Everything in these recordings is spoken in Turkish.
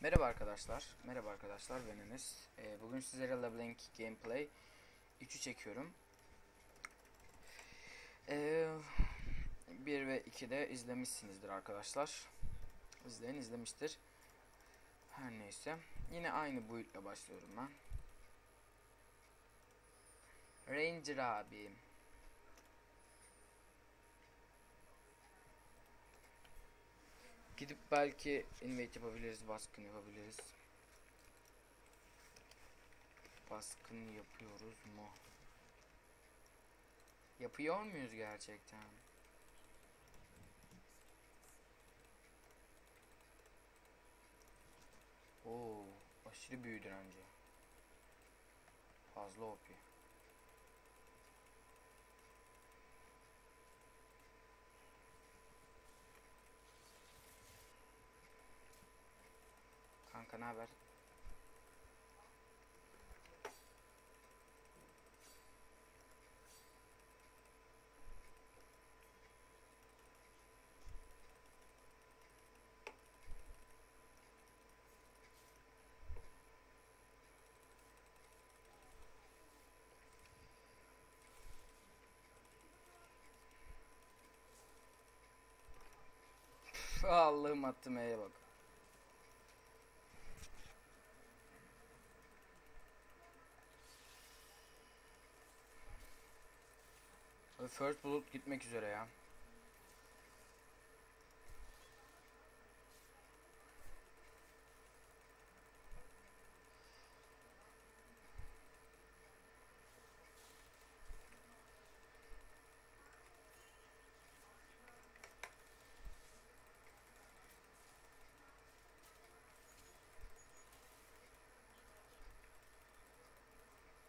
Merhaba arkadaşlar. Merhaba arkadaşlar ben Enes. Ee, bugün sizlere LeBlanc Gameplay 3'ü çekiyorum. Ee, 1 ve 2'de izlemişsinizdir arkadaşlar. İzleyen izlemiştir. Her neyse. Yine aynı boyutla başlıyorum ben. Ranger abi. Gidip belki invade yapabiliriz, baskın yapabiliriz. Baskın yapıyoruz mu? Yapıyor muyuz gerçekten? Oo, aşırı büyü direnci. Fazla OP. Kanka ne haber? Allah'ım attım E'ye bak. First Blood gitmek üzere ya.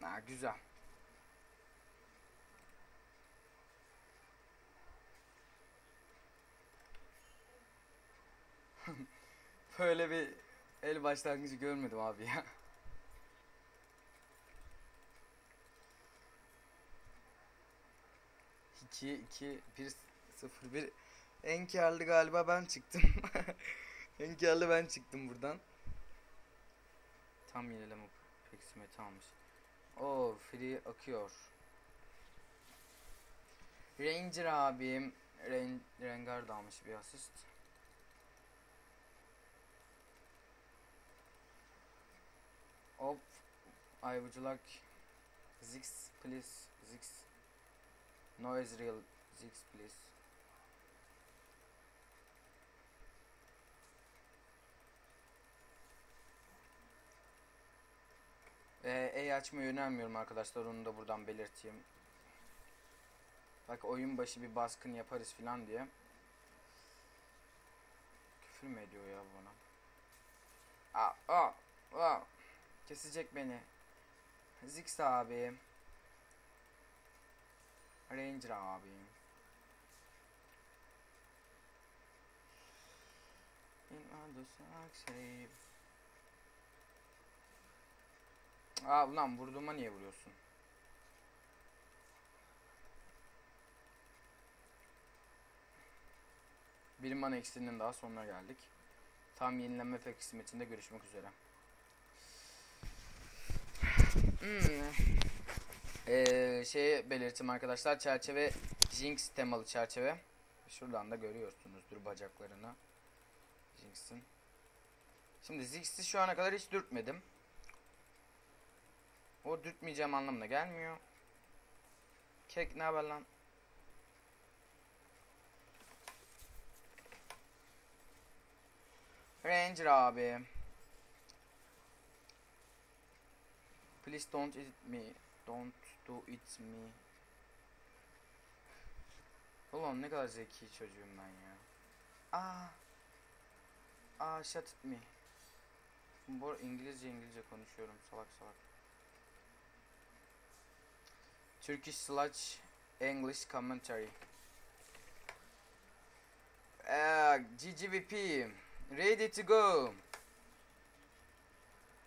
Ha güzel. Böyle bir el başlangıcı görmedim abi ya. İki, iki, bir, sıfır, bir. En karlı galiba ben çıktım. en karlı ben çıktım buradan. Tam yenileme peksimeti almış. Oo free akıyor. Ranger abim Ren Rengar da almış bir asist. Hop. I would like Zix please Zix. No Ezreal Zix please. Ee, E açmayı önermiyorum arkadaşlar onu da buradan belirteyim. Bak oyun başı bir baskın yaparız filan diye. Küfür mü ediyor ya bana? Aa, aa, aa. Kesecek beni. Zix abi. Ranger abi. In order succeed. Aa ulan vurduğuma niye vuruyorsun? Bir mana eksiğinin daha sonuna geldik. Tam yenilenme efekt kısmetinde görüşmek üzere. Hmm. Ee, şey belirttim arkadaşlar çerçeve Jinx temalı çerçeve. Şuradan da görüyorsunuzdur bacaklarını. Jinx'in. Şimdi Ziggs'i şu ana kadar hiç dürtmedim. O dürtmeyeceğim anlamına gelmiyor. Kek ne haber lan? Ranger abi. Please don't eat me. Don't do it me. Ulan ne kadar zeki çocuğum ben ya. Aa. Aa shut it me. Bu İngilizce İngilizce konuşuyorum salak salak. Turkish Sludge English Commentary. Uh, GGVP. Ready to go.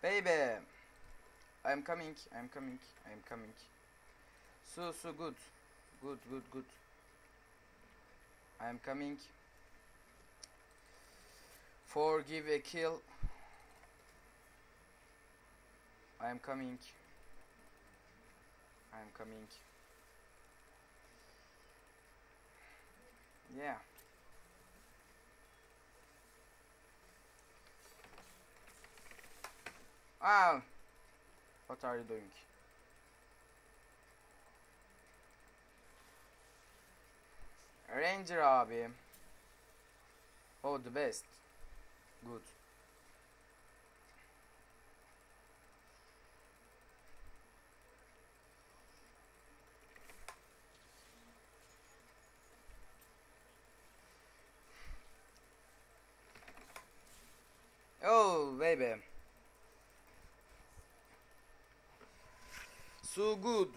Baby. I'm coming. I'm coming. I'm coming. So so good. Good good good. I'm coming. Forgive a kill. I'm coming. I'm coming. Yeah. Ah. What are you doing? Ranger abi. Oh the best. Good. Oh baby. So good.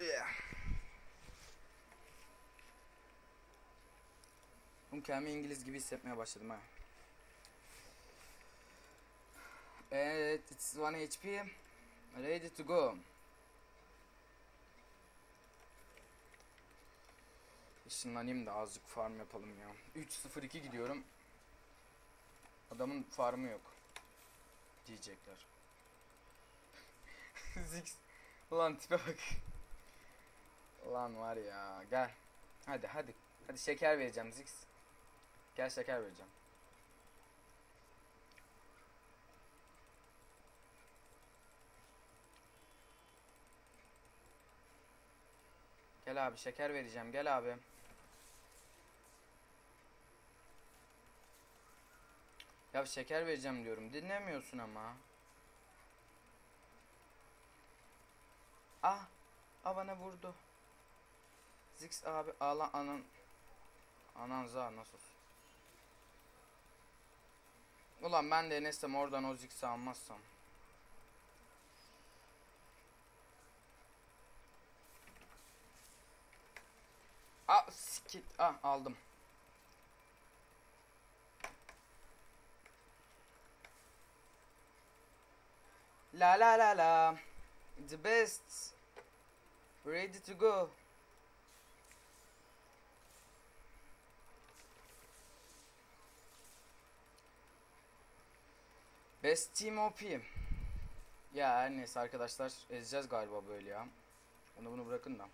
Yeah. Oğlum kendimi İngiliz gibi hissetmeye başladım ha. Evet, it's 1 HP. Ready to go. Işınlanayım da azıcık farm yapalım ya. 3-0-2 gidiyorum. Adamın farmı yok. Diyecekler. Zix. Ulan tipe bak. Ulan var ya. Gel. Hadi hadi. Hadi şeker vereceğim Zix. Gel şeker vereceğim. Gel abi şeker vereceğim. Gel abi. Ya şeker vereceğim diyorum. Dinlemiyorsun ama. Ah. Ah bana vurdu. Zix abi ağla anan. Anan za nasıl? Ulan ben de Enes'tem oradan o Zix'i almazsam. Ah sikit. Ah aldım. La la la la. The best. Ready to go. Best Team OP. Ya her neyse arkadaşlar ezeceğiz galiba böyle ya. Onu bunu bırakın da.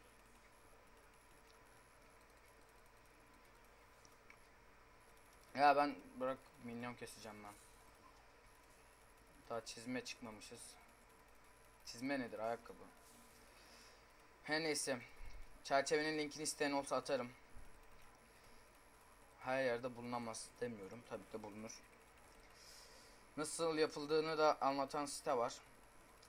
Ya ben bırak minyon keseceğim ben. Daha çizme çıkmamışız. Çizme nedir ayakkabı? Her neyse. Çerçevenin linkini isteyen olsa atarım. Her yerde bulunamaz demiyorum. Tabii de bulunur. Nasıl yapıldığını da anlatan site var.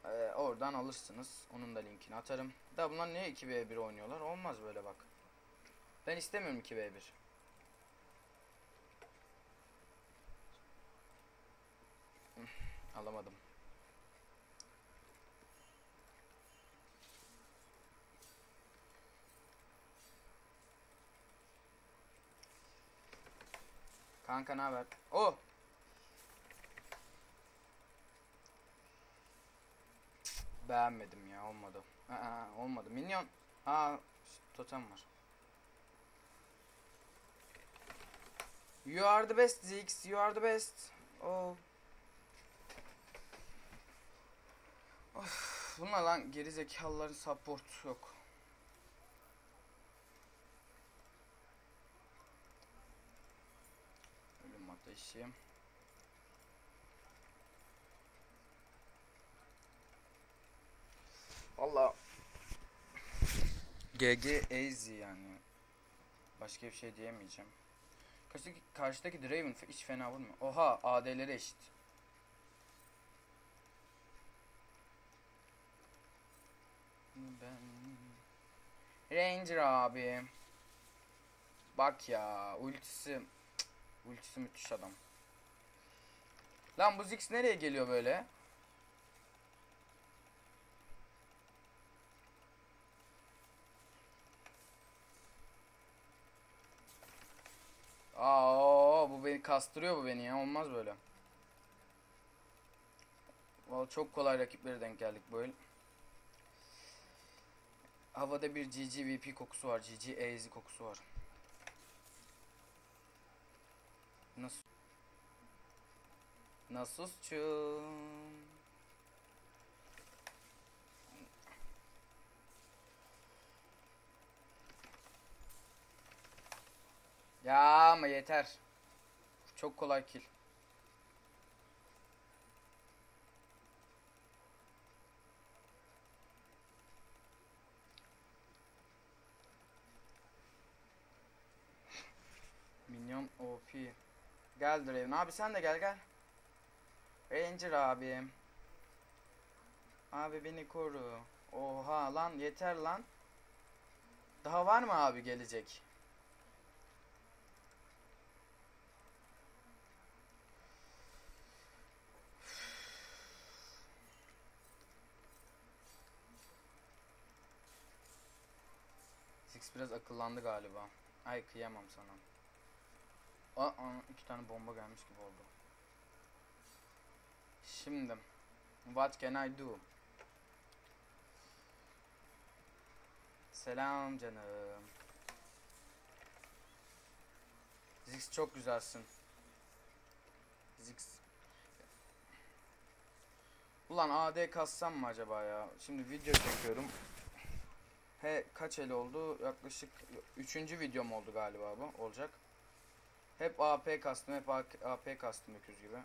Ee, oradan alırsınız. Onun da linkini atarım. Da bunlar niye 2v1 oynuyorlar? Olmaz böyle bak. Ben istemiyorum 2v1. Alamadım. Kanka ne haber? Oh! Beğenmedim ya olmadı. Aa, olmadı. Minyon. Aa totem var. You are the best Ziggs. You are the best. Oh. Of, bunlar lan geri zekalıların support yok. Ateşi. Valla GG easy yani. Başka bir şey diyemeyeceğim. Karşıdaki, karşıdaki Draven hiç fena vurmuyor. Oha AD'leri eşit. Ben... Ranger abi. Bak ya ultisi ultisi müthiş adam. Lan bu Ziggs nereye geliyor böyle? Aa bu beni kastırıyor bu beni ya olmaz böyle. Vallahi çok kolay rakiplere denk geldik el. Havada bir GGVP kokusu var. GG Easy kokusu var. Nasıl? Nasılsın? Ya ama yeter. Çok kolay kill. Minyon OP. Gel Draven. Abi sen de gel gel. Ranger abim. Abi beni koru. Oha lan yeter lan. Daha var mı abi gelecek? Six biraz akıllandı galiba. Ay kıyamam sana. Aa, iki tane bomba gelmiş gibi oldu. Şimdi What can I do? Selam canım. Zix çok güzelsin. Zix. Ulan AD kassam mı acaba ya? Şimdi video çekiyorum. He kaç el oldu? Yaklaşık 3. videom oldu galiba bu. Olacak. Hep AP kastım, hep AP kastım öküz gibi.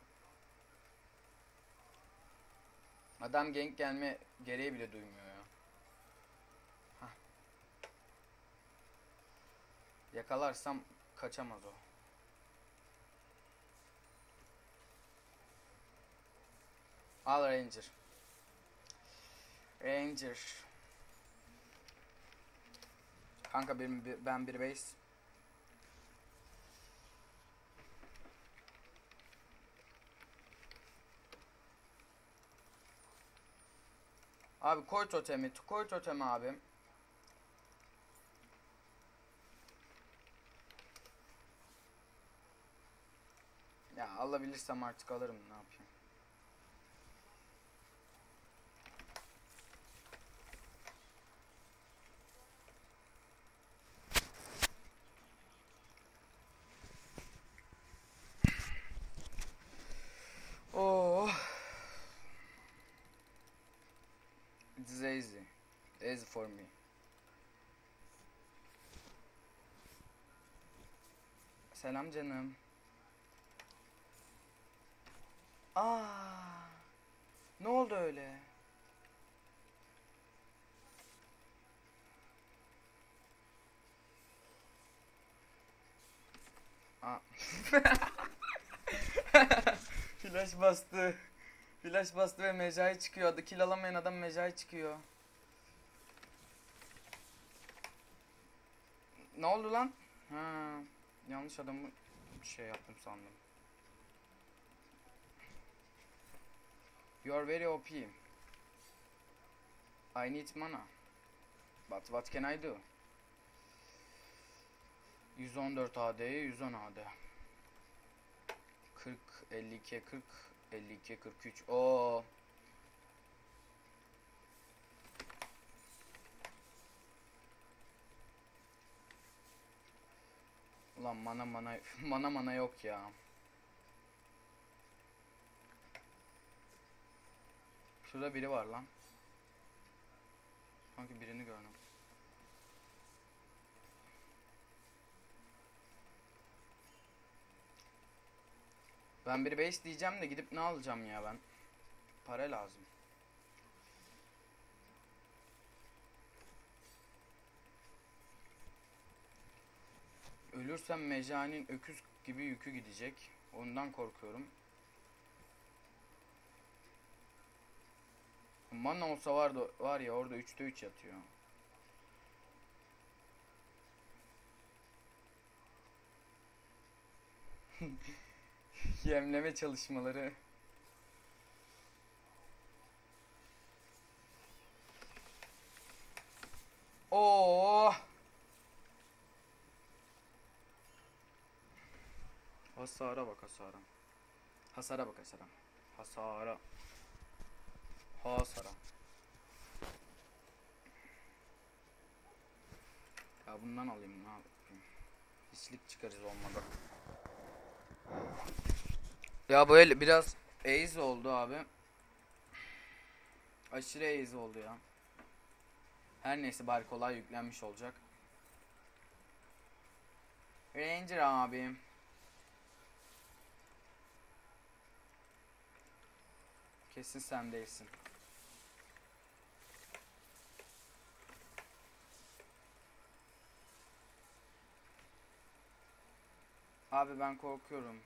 Adam gank gelme gereği bile duymuyor ya. Hah. Yakalarsam kaçamaz o. Al Ranger. Ranger. Kanka benim ben bir base. Abi koy totemi, koy totemi abi. Ya alabilirsem artık alırım ne yapayım. Oh. It's easy. Easy for me. Selam canım. Aa. Ne oldu öyle? Aa. Flash bastı. Flash bastı ve mecai çıkıyor. Adı kill alamayan adam mecai çıkıyor. Ne oldu lan? Ha, yanlış adamı bir şey yaptım sandım. You are very OP. I need mana. But what can I do? 114 AD'ye 110 AD. 40 52 40 52 43. Oo. Ulan mana mana mana mana yok ya. Şurada biri var lan. Sanki birini gördüm. Ben bir base diyeceğim de gidip ne alacağım ya ben? Para lazım. Ölürsem Mecani'nin öküz gibi yükü gidecek. Ondan korkuyorum. Mana olsa vardı var ya orada 3'te 3 yatıyor. Yemleme çalışmaları. Oo. Hasara bak hasara. Hasara bak hasara. Hasara. Hasara. Ya bundan alayım ne yapayım. Hislik çıkarız olmadı. Ya böyle biraz ease oldu abi. Aşırı ease oldu ya. Her neyse bari kolay yüklenmiş olacak. Ranger abi. Kesin sen değilsin. Abi ben korkuyorum.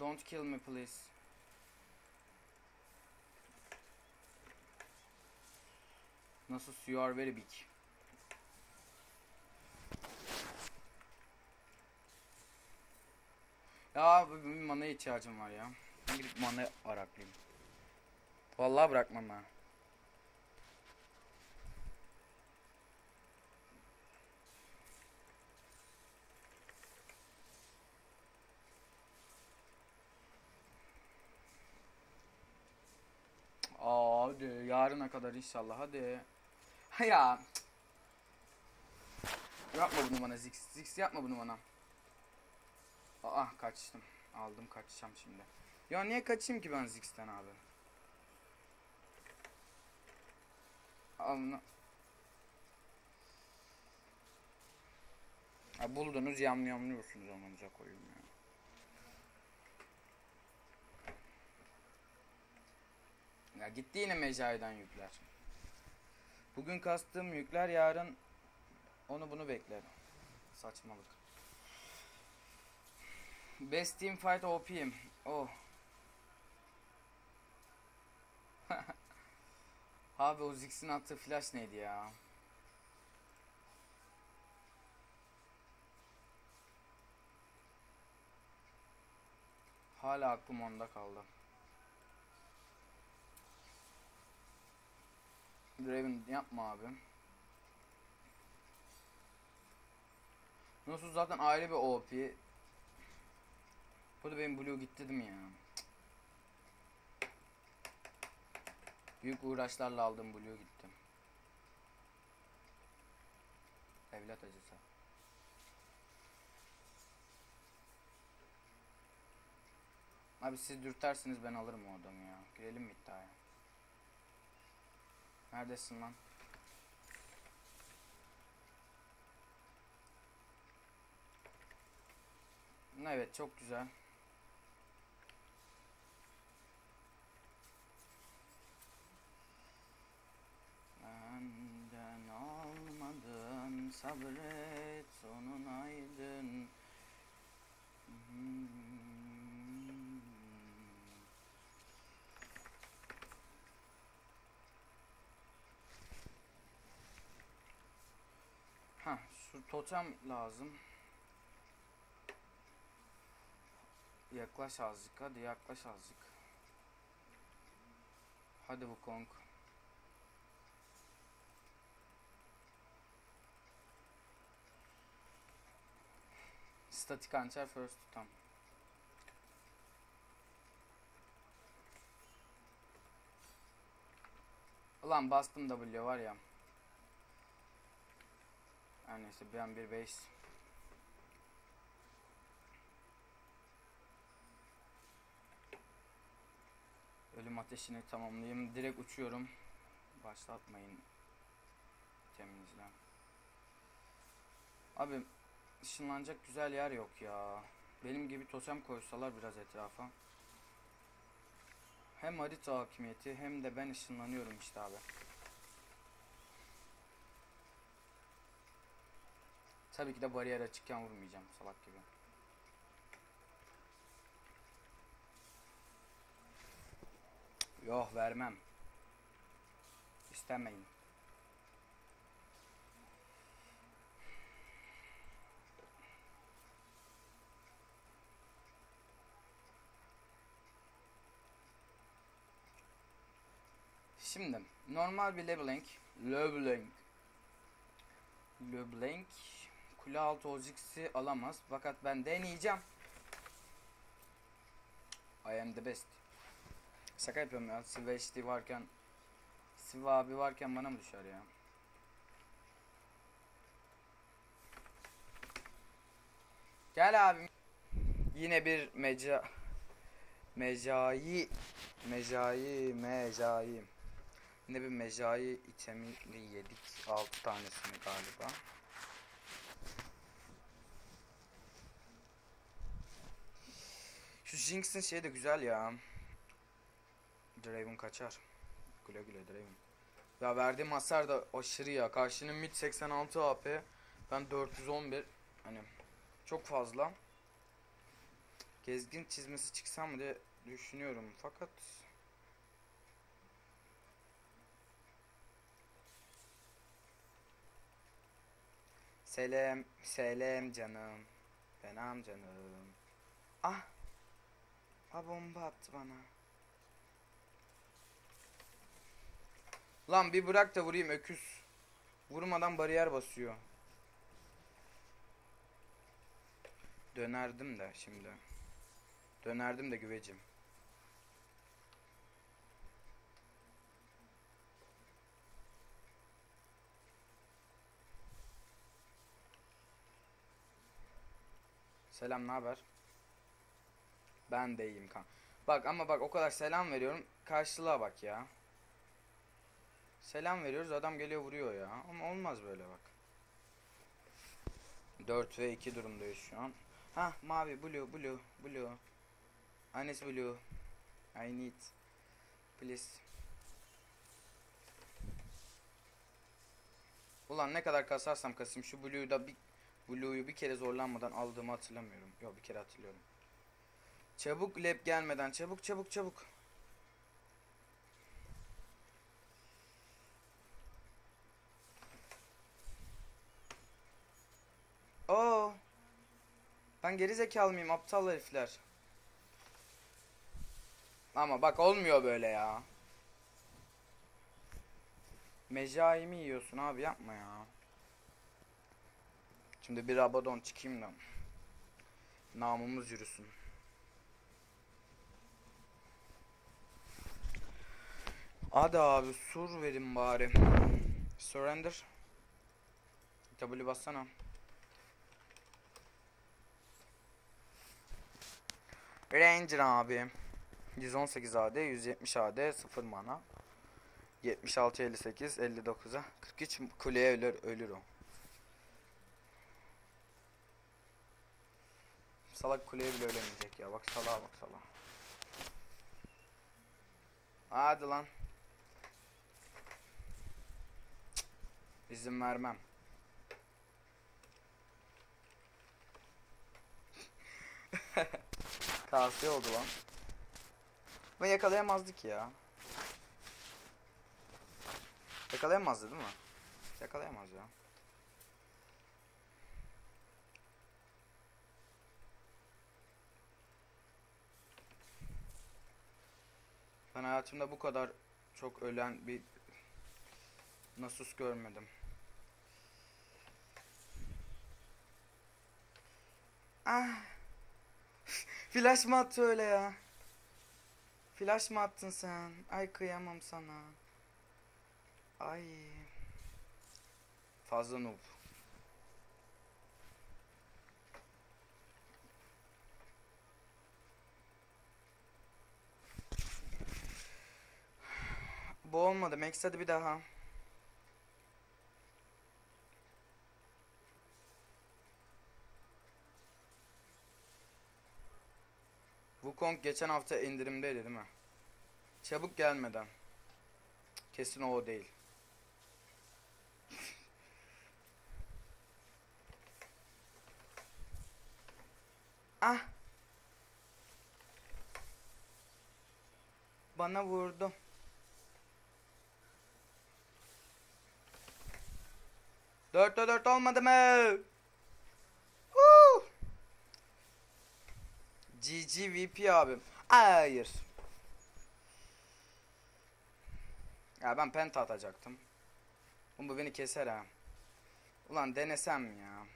Don't kill me please. Nasıl you are very big. Ya benim mana ihtiyacım var ya. Ben gidip mana araklayayım. Vallahi bırakmam ha. Aa, hadi yarına kadar inşallah hadi. Ha ya. Yapma bunu bana Zix. Zix yapma bunu bana. Aa kaçtım. Aldım kaçacağım şimdi. Ya niye kaçayım ki ben Zix'ten abi? Alın. Ha, buldunuz yamyamlıyorsunuz amanıza koyayım ya. Ya gitti yine Mecai'den yükler. Bugün kastığım yükler yarın onu bunu bekler. Saçmalık. Best team fight OP'yim. Oh. Abi o Ziggs'in attığı flash neydi ya? Hala aklım onda kaldı. Draven yapma abi. Nasıl zaten ayrı bir OP. Bu da benim blue gitti değil mi ya? Büyük uğraşlarla aldığım blue gitti. Evlat acısı. Abi siz dürtersiniz ben alırım o adamı ya. Girelim mi iddiaya? Neredesin lan? Evet çok güzel. Sabret sonun aydın. Hmm. Ha, şu totem lazım. Yaklaş azıcık hadi yaklaş azıcık. Hadi bu Kong. Statik hançer first tutam. Ulan bastım W var ya. Her neyse ben bir base. Ölüm ateşini tamamlayayım. Direkt uçuyorum. Başlatmayın. Teminizle. Abi ışınlanacak güzel yer yok ya. Benim gibi totem koysalar biraz etrafa. Hem harita hakimiyeti hem de ben ışınlanıyorum işte abi. Tabii ki de bariyer açıkken vurmayacağım salak gibi. Yok vermem. İstemeyin. Şimdi normal bir leveling, leveling, leveling kule altı Ozix'i alamaz fakat ben deneyeceğim. I am the best. Şaka yapıyorum ya. Siva HD varken Siva abi varken bana mı düşer ya? Gel abim. Yine bir meca mecai mecai mecai Yine bir mecai itemini yedik. 6 tanesini galiba. Şu Jinx'in şeyi de güzel ya. Draven kaçar. Güle güle Draven. Ya verdiğim hasar da aşırı ya. Karşının mid 86 AP. Ben 411. Hani çok fazla. Gezgin çizmesi çıksam mı diye düşünüyorum. Fakat Selam, selam canım. Benim canım. Ah. Ha bomba attı bana. Lan bir bırak da vurayım öküz. Vurmadan bariyer basıyor. Dönerdim de şimdi. Dönerdim de güvecim. Selam, ne haber? Ben de iyiyim kan. Bak ama bak o kadar selam veriyorum. Karşılığa bak ya. Selam veriyoruz adam geliyor vuruyor ya. Ama olmaz böyle bak. 4 ve 2 durumdayız şu an. Ha mavi blue blue blue. Anis blue. I need. Please. Ulan ne kadar kasarsam kasayım şu blue'yu da bir blue'yu bir kere zorlanmadan aldığımı hatırlamıyorum. Yok bir kere hatırlıyorum. Çabuk lab gelmeden çabuk çabuk çabuk. Oo. Ben geri zekalı mıyım aptal herifler. Ama bak olmuyor böyle ya. Mecai mi yiyorsun abi yapma ya. Şimdi bir abadon çıkayım da. Namımız yürüsün. Hadi abi sur verin bari. Surrender. W bassana. Ranger abi. 118 AD, 170 AD, 0 mana. 76 58 59'a 43 kuleye ölür ölür o. Salak kuleye bile ölemeyecek ya. Bak salağa bak salağa. Hadi lan. Cık, İzin vermem. Kasiye oldu lan. Ve yakalayamazdık ya. Yakalayamazdı değil mi? Yakalayamaz ya. Ben hayatımda bu kadar çok ölen bir Nasus görmedim. Ah. Flash mı attı öyle ya? Flash mı attın sen? Ay kıyamam sana. Ay. Fazla noob. Bu olmadı. Max hadi bir daha. Wukong geçen hafta indirimdeydi değil mi? Çabuk gelmeden. Kesin o değil. ah. Bana vurdu. Dörtte dört olmadı mı? Woo! GG VP abim. Hayır. Ya ben penta atacaktım. Oğlum bu beni keser ha. Ulan denesem ya?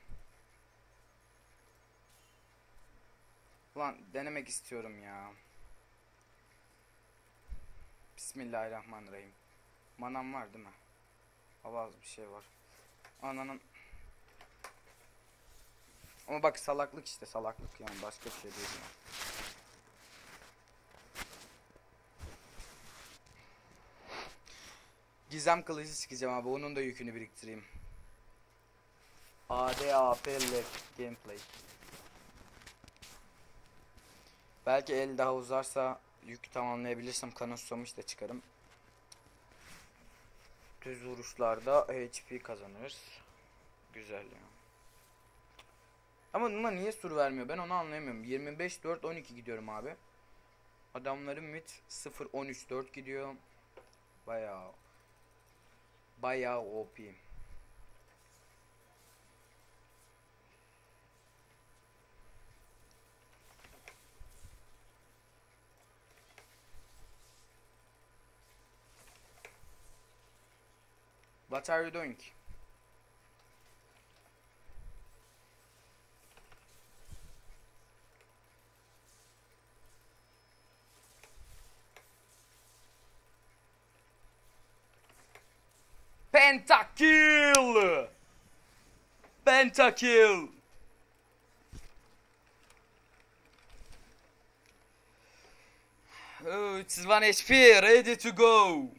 Ulan denemek istiyorum ya. Bismillahirrahmanirrahim. Manam var değil mi? Hava az bir şey var. Ananın ama bak salaklık işte salaklık yani başka bir şey değil yani. Gizem kılıcı sikeceğim abi onun da yükünü biriktireyim. ADAP left gameplay. Belki el daha uzarsa yük tamamlayabilirsem kanı susamış da çıkarım. Düz vuruşlarda HP kazanırız. Güzel ya. Ama buna niye sur vermiyor ben onu anlayamıyorum. 25 4 12 gidiyorum abi. Adamların mid 0 13 4 gidiyor. Bayağı bayağı OP. What are you doing? Pentakill! Pentakill! Oh, it's 1 HP, ready to go!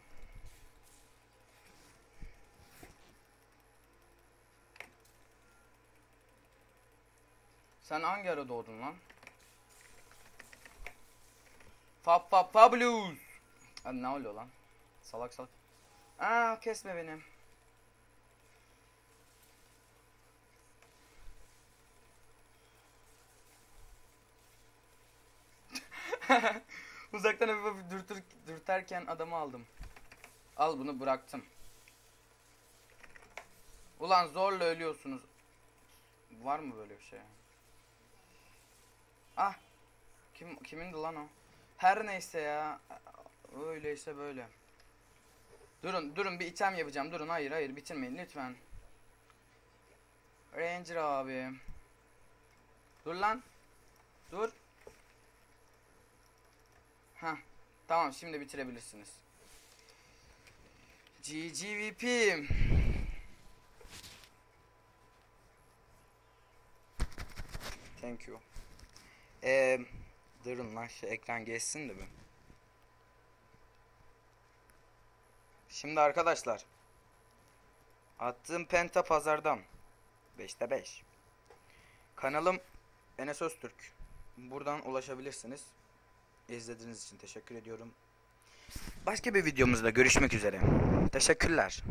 Sen hangi ara doğdun lan? Fab fab fabulous. Abi ne oluyor lan? Salak salak. Aa kesme beni. Uzaktan hafif dürtür, dürterken adamı aldım. Al bunu bıraktım. Ulan zorla ölüyorsunuz. Var mı böyle bir şey? Ah. Kim kimindi lan o? Her neyse ya. Öyleyse böyle. Durun durun bir item yapacağım. Durun hayır hayır bitirmeyin lütfen. Ranger abi. Dur lan. Dur. Ha. Tamam şimdi bitirebilirsiniz. GGVP. Thank you. Ee, durun lan şu ekran geçsin de bir. Şimdi arkadaşlar. Attığım penta pazardan. 5'te 5. Kanalım Enes Öztürk. Buradan ulaşabilirsiniz. İzlediğiniz için teşekkür ediyorum. Başka bir videomuzda görüşmek üzere. Teşekkürler.